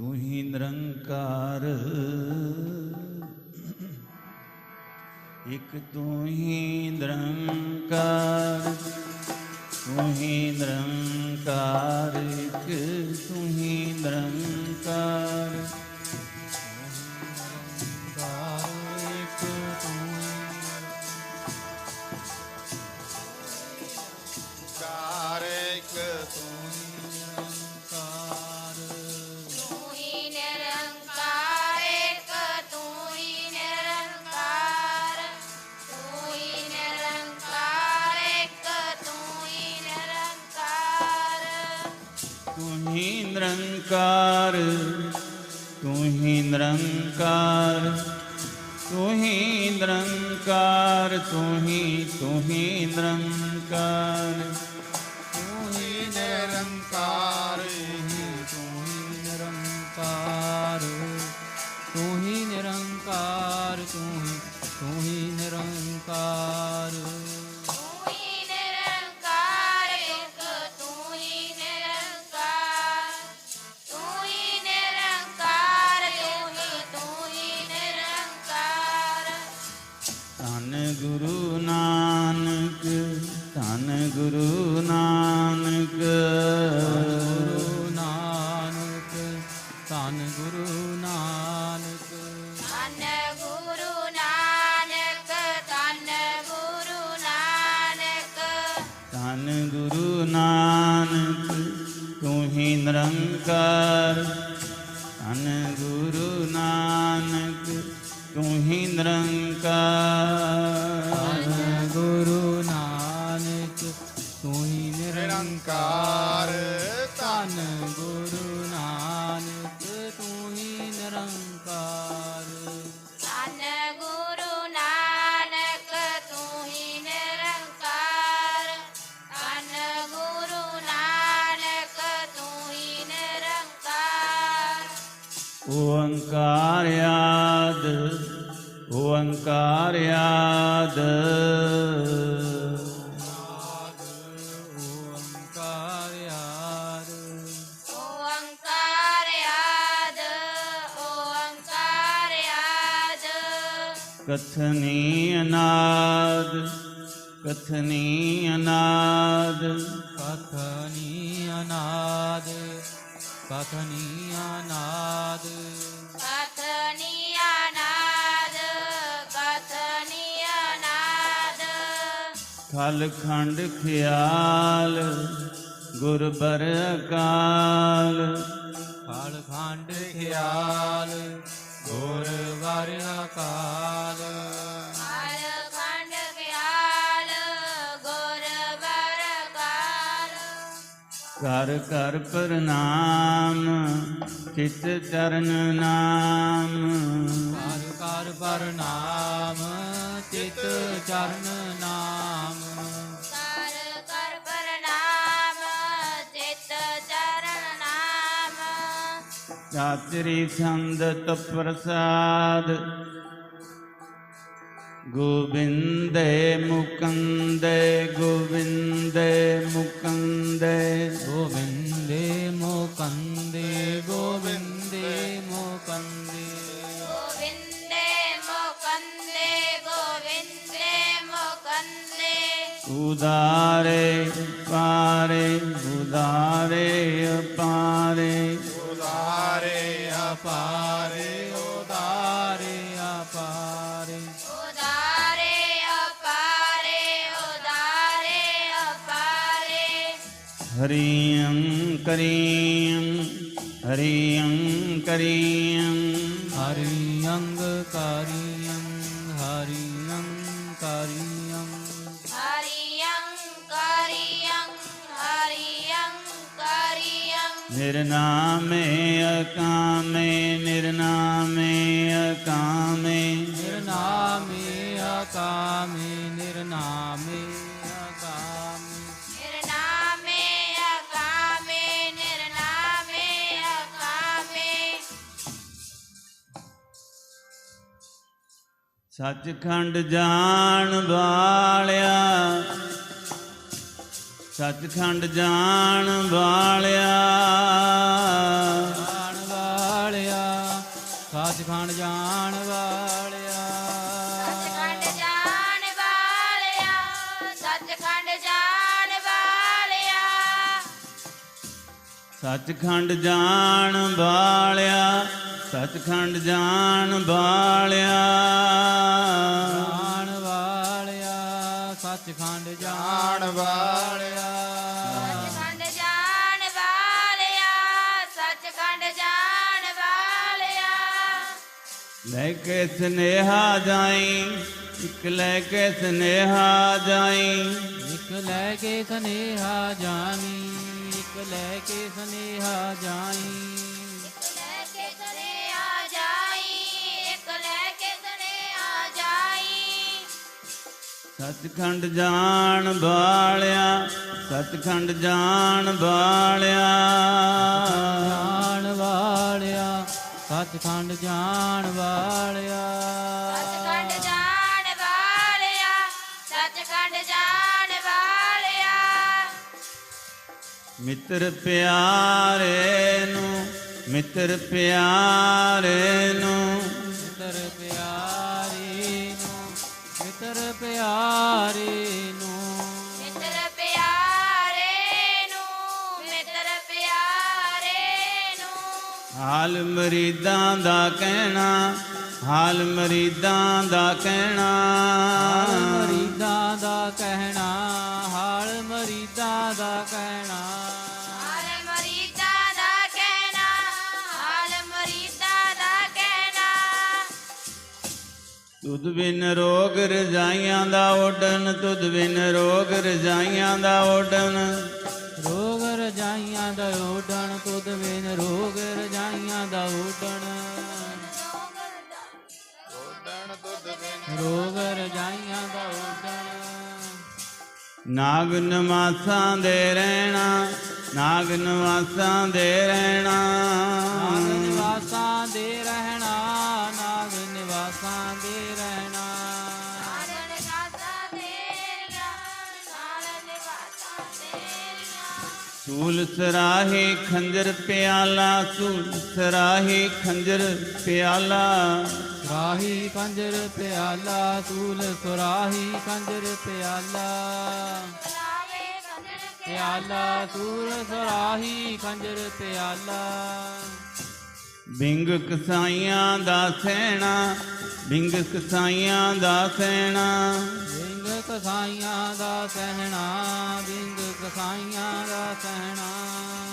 ਤੂੰ ਹੀ ਨਿਰੰਕਾਰ। ਇਕ ਤੂੰ ਹੀ ਨਿਰੰਕਾਰ ਤੂੰ ਹੀ ਨਿਰੰਕਾਰ ਇਕ ਤੂੰ ਹੀ ਨਿਰੰਕਾਰ। ਨਿਰੰਕਾਰ, ਤੂੰ ਹੀ ਨਿਰੰਕਾਰ, ਤੂੰ ਹੀ ਨਿਰੰਕਾਰ, ਤੂੰ ਹੀ ਤੂੰ ਹੀ ਨਿਰੰਕਾਰ। ਤੂੰ ਹੀ ਨਿਰੰਕਾਰ, ਤੂੰ ਹੀ ਨਿਰੰਕਾਰ, ਤੂੰ ਹੀ ਨਿਰੰਕਾਰ, ਤੂੰ ਹੀ ਤੂੰ ਹੀ ਧੰਨ ਗੁਰੂ ਨਾਨਕ। ਧੰਨ ਗੁਰੂ ਨਾਨਕ ਧੰਨ ਗੁਰੂ ਨਾਨਕ। ਧੰਨ ਗੁਰੂ ਨਾਨਕ ਤੂੰ ਹੀ ਨਿਰੰਕਾਰ। ਧੰਨ ਗੁਰੂ ਨਾਨਕ ਤੂੰ ਹੀ ਨਿਰੰਕਾਰ। ਓੰਕਾਰ ਆਦ ਓੰਕਾਰ ਆਦ। ਕਥਨੀ ਅਨਾਦ ਕਥਨੀ ਅਨਾਦ। ਕਥਨੀ ਅਨਾਦ ਕਥਨੀ ਅਨਾਦ ਕਥਨੀ ਅਨਾਦ ਕਥਨੀ ਅਨਾਦ ਖਲ ਖੰਡ ਖਿਆਲ ਗੁਰ ਬਰ ਅਕਾਲ। ਫਲ ਖੰਡ ਖਿਆਲ ਗੁਰ ਵਰ ਅਕਾਲ। ਕਰ ਕਰ ਪ੍ਰਣਾਮ ਚਿਤ ਚਰਨ ਨਾਮ। ਕਰ ਕਰ ਪ੍ਰਣਾਮ ਚਿਤ ਚਰਨ ਨਾਮ। ਕਰ ਕਰ ਪ੍ਰਣਾਮ ਚਿਤ ਚਰਨ ਨਾਮ। ਚਾਤਰੀ ਸੰਦਤ ਪ੍ਰਸਾਦ गोविन्द मुकन्द गोविन्द मुकन्द गोविन्दे मुकन्दे गोविन्दे मुकन्दे गोविन्दे मुकन्दे गोविन्दे मुकन्दे उदारे पारे उदारे अपारे उदारे अपारे उदारे अपारे ਹਰੀੰ ਕਰੀਂ ਹਰੀੰ ਕਰੀਂ ਹਰੀ ਕਾਰੀਯੰ ਹਰੀ ਹਰਿਯੰ ਕਰਿਯੰ ਹਰਿਯੰ ਕਰਿਯੰ ਨਿਰਨਾਮੇ ਸੱਚਖੰਡ ਜਾਣ ਵਾਲਿਆ ਸੱਚਖੰਡ ਜਾਣ ਵਾਲਿਆ। ਜਾਣ ਵਾਲਿਆ ਸੱਚਖੰਡ ਜਾਣ ਵਾਲਿਆ। ਸੱਚਖੰਡ ਜਾਣ ਵਾਲਿਆ ਸੱਚਖੰਡ ਜਾਣ ਵਾਲਿਆ। ਸੱਚਖੰਡ ਜਾਣ ਵਾਲਿਆ। ਸੱਚਖੰਡ ਜਾਣ ਵਾਲਿਆ। ਜਾਣ ਵਾਲਿਆ ਸੱਚਖੰਡ ਜਾਣ ਵਾਲਿਆ। ਸੱਚਖੰਡ ਜਾਣ ਵਾਲਿਆ ਸੱਚਖੰਡ ਜਾਣ ਵਾਲਿਆ। ਲੈ ਕੇ ਸਨੇਹਾ ਜਾਈ ਇੱਕ ਲੈ ਕੇ ਸਨੇਹਾ ਜਾਈ। ਇੱਕ ਲੈ ਕੇ ਸਨੇਹਾ ਜਾਣੀ ਇੱਕ ਲੈ ਕੇ ਸਨੇਹਾ ਜਾਈ ਸੱਚਖੰਡ ਜਾਣ ਵਾਲਿਆ ਸੱਚਖੰਡ ਜਾਣ ਵਾਲਿਆ। ਜਾਣ ਵਾਲਿਆ ਸੱਚਖੰਡ ਜਾਣ ਵਾਲਿਆ। ਸੱਚਖੰਡ ਜਾਣ ਵਾਲਿਆ ਸੱਚਖੰਡ ਜਾਣ ਵਾਲਿਆ। ਮਿੱਤਰ ਪਿਆਰੇ ਨੂੰ ਮਿੱਤਰ ਪਿਆਰੇ ਨੂੰ ਹਾਲ ਮਰੀਦਾਂ ਦਾ ਕਹਿਣਾ ਹਾਲ ਮਰੀਦਾਂ ਦਾ ਕਹਿਣਾ। ਹਾਲ ਮਰੀਦਾਂ ਦਾ ਕਹਿਣਾ ਹਾਲ ਮਰੀਦਾਂ ਦਾ ਕਹਿਣਾ। ਹਾਲ ਮਰੀਦਾਂ ਦਾ ਕਹਿਣਾ ਹਾਲ ਮਰੀਦਾਂ ਦਾ ਕਹਿਣਾ। ਤੁਧ ਬਿਨ ਰੋਗ ਰਜਾਈਆਂ ਦਾ ਓਡਨ ਤੁਧ ਬਿਨ ਰੋਗ ਰਜਾਈਆਂ ਦਾ ਓਡਨ ਰਜਾਈਆਂ ਦਾ ਓਡਣ ਤੁਧ ਬਿਨ ਰੋਗ ਰਜਾਈਆਂ ਦਾ ਓਡਣ ਓਡਣ ਦੁੱਧ ਬਿਨ ਰੋਗ ਰਜਾਈਆਂ ਦਾ ਓਡਣ ਨਾਗ ਨਵਾਸਾਂ ਦੇ ਰਹਿਣਾ ਨਾਗ ਨਵਾਸਾਂ ਦੇ ਰਹਿਣਾ। ਨਾਗ ਨਿਵਾਸਾਂ ਦੇ ਸੂਲ ਸਰਾਹੇ ਖੰਜਰ ਪਿਆਲਾ ਸੂਲ ਸਰਾਹੇ ਖੰਜਰ ਪਿਆਲਾ। ਰਾਹੀ ਕੰਜਰ ਪਿਆਲਾ ਸੂਲ ਸੁਰਾਹੀ ਕੰਜਰ ਪਿਆਲਾ। ਪਿਆਲਾ। ਸੂਲ ਸੁਰਾਹੀ ਕੰਜਰ ਪਿਆਲਾ। ਬਿੰਗ ਕਸਾਈਆਂ ਦਾ ਸਹਿਣਾ ਬਿੰਗ ਕਸਾਈਆਂ ਦਾ ਸਹਿਣਾ ਬਿੰਗ ਕਸਾਈਆਂ ਦਾ ਸਹਿਣਾ ਬਿੰਦ ਕਸਾਈਆਂ ਦਾ ਸਹਿਣਾ